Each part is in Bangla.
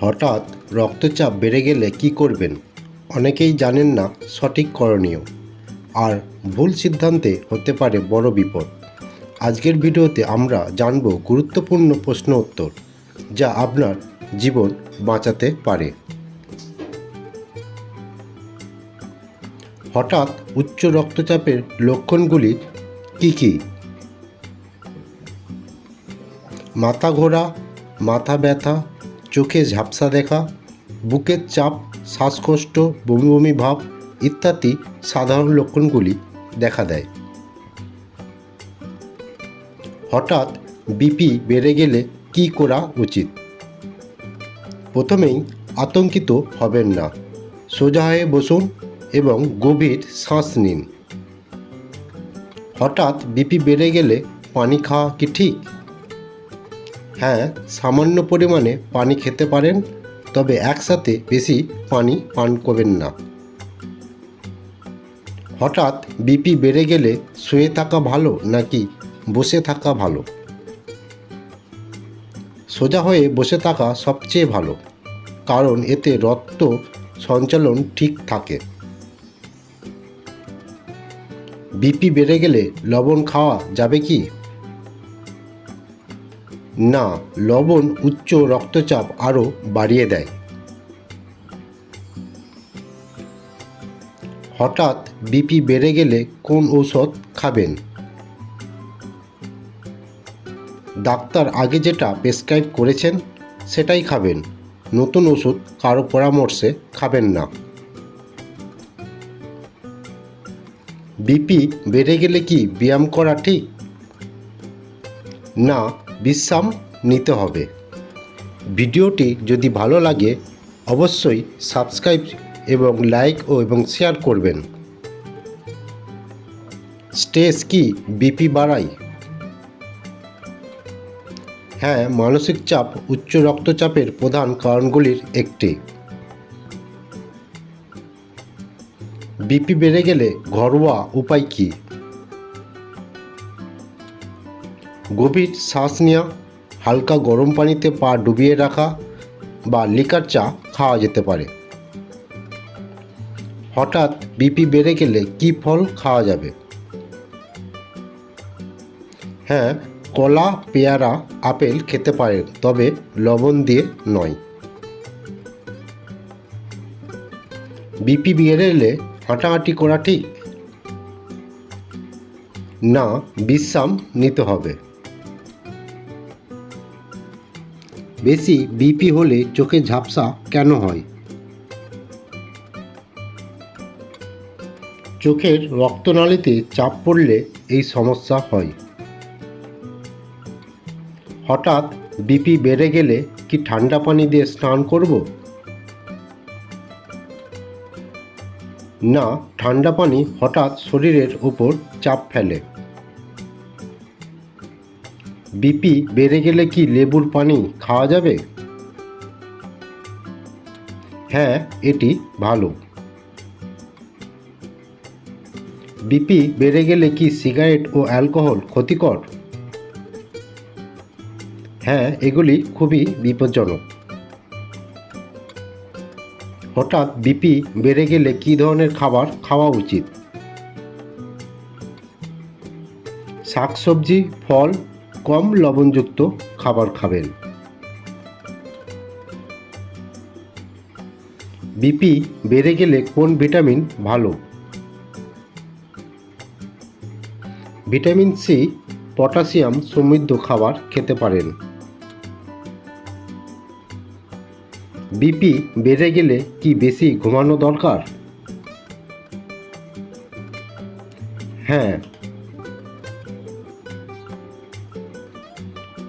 হঠাৎ রক্তচাপ বেড়ে গেলে কি করবেন? অনেকেই জানেন না সঠিক করণীয়। আর ভুল সিদ্ধান্তে হতে পারে বড় বিপদ। আজকের ভিডিওতে আমরা জানব গুরুত্বপূর্ণ প্রশ্ন উত্তর, যা আপনার জীবন বাঁচাতে পারে। হঠাৎ উচ্চ রক্তচাপের লক্ষণগুলি কি কি? মাথা ঘোরা, মাথা ব্যথা চোখে ঝাপসা দেখা, বুকের চাপ, শ্বাসকষ্ট, বমি বমি ভাব ইত্যাদি সাধারণ লক্ষণগুলি দেখা দেয়। হঠাৎ বিপি বেড়ে গেলে কি করা উচিত? প্রথমেই আতঙ্কিত হবেন না। সোজা হয়ে বসুন এবং গভীর শ্বাস নিন। হঠাৎ বিপি বেড়ে গেলে পানি খাওয়া কি ঠিক? হ্যাঁ সামান্য পরিমাণে পানি খেতে পারেন, তবে একসাথে বেশি পানি পান করবেন না। হঠাৎ বিপি বেড়ে গেলে শুয়ে থাকা ভালো নাকি বসে থাকা ভালো? সোজা হয়ে বসে থাকা সবচেয়ে ভালো, কারণ এতে রক্ত সঞ্চালন ঠিক থাকে। বিপি বেড়ে গেলে লবণ খাওয়া যাবে কি? না, লবণ উচ্চ রক্তচাপ আরও বাড়িয়ে দেয়। হঠাৎ বিপি বেড়ে গেলে কোন ঔষধ খাবেন? ডাক্তার আগে যেটা প্রেসক্রাইব করেছেন, সেটাই খাবেন। নতুন ওষুধ কারও পরামর্শে খাবেন না। বিপি বেড়ে গেলে কি ব্যায়াম করা ঠিক? না বিশ্রাম নিতে হবে। ভিডিওটি যদি ভালো লাগে, অবশ্যই সাবস্ক্রাইব এবং লাইক ও এবং শেয়ার করবেন। স্ট্রেস কি? বিপি বাড়ায়। হ্যাঁ মানসিক চাপ উচ্চ রক্তচাপের প্রধান কারণগুলির একটি। বিপি বেড়ে গেলে ঘরোয়া উপায় কী? গভীর শ্বাস নেওয়া হালকা গরম পানিতে পা ডুবিয়ে রাখা বা লিকার চা খাওয়া যেতে পারে। হঠাৎ বিপি বেড়ে গেলে কি ফল খাওয়া যাবে? হ্যাঁ কলা, পেয়ারা, আপেল খেতে পারেন, তবে লবণ দিয়ে নয়। বিপি বেড়ে এলে হাঁটাহাঁটি করা ঠিক? না, বিশ্রাম নিতে হবে। বেশি বিপি হলে চোখে ঝাপসা কেন হয়? চোখের রক্তনালীতে চাপ পড়লে এই সমস্যা হয়। হঠাৎ বিপি বেড়ে গেলে কি ঠান্ডা পানি দিয়ে স্নান করব? না, ঠান্ডা পানি হঠাৎ শরীরের উপর চাপ ফেলে। বিপি, বেড়ে গেলে কি লেবুর পানি খাওয়া যাবে? হ্যাঁ এটি ভালো। বিপি, বেড়ে গেলে কি সিগারেট ও অ্যালকোহল ক্ষতিকর? হ্যাঁ এগুলি খুবই বিপজ্জনক। হঠাৎ বিপি, বেড়ে গেলে কী ধরনের খাবার খাওয়া উচিত? শাকসবজি, ফল কম লবণযুক্ত খাবার খাবেন। বিপি বেড়ে গেলে কোন ভিটামিন ভালো? ভিটামিন সি পটাশিয়াম সমৃদ্ধ খাবার খেতে পারেন। বিপি বেড়ে গেলে কি বেশি ঘুমানো দরকার? হ্যাঁ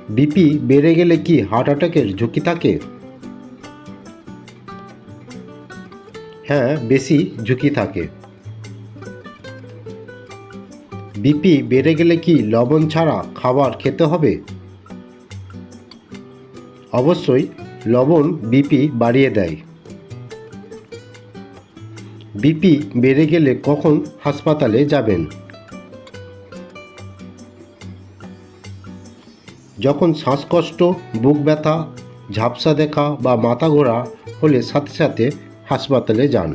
বিপি বেড়ে গেলে কি হার্ট অ্যাটাকের ঝুঁকি থাকে? হ্যাঁ বেশি ঝুঁকি থাকে। বিপি বেড়ে গেলে কি লবণ ছাড়া খাবার খেতে হবে? অবশ্যই, লবণ বিপি বাড়িয়ে দেয়। বিপি বেড়ে গেলে কখন হাসপাতালে যাবেন? যখন শ্বাসকষ্ট বুক ব্যথা ঝাপসা দেখা বা মাথা ঘোরা হলে সাথে সাথে হাসপাতালে যান।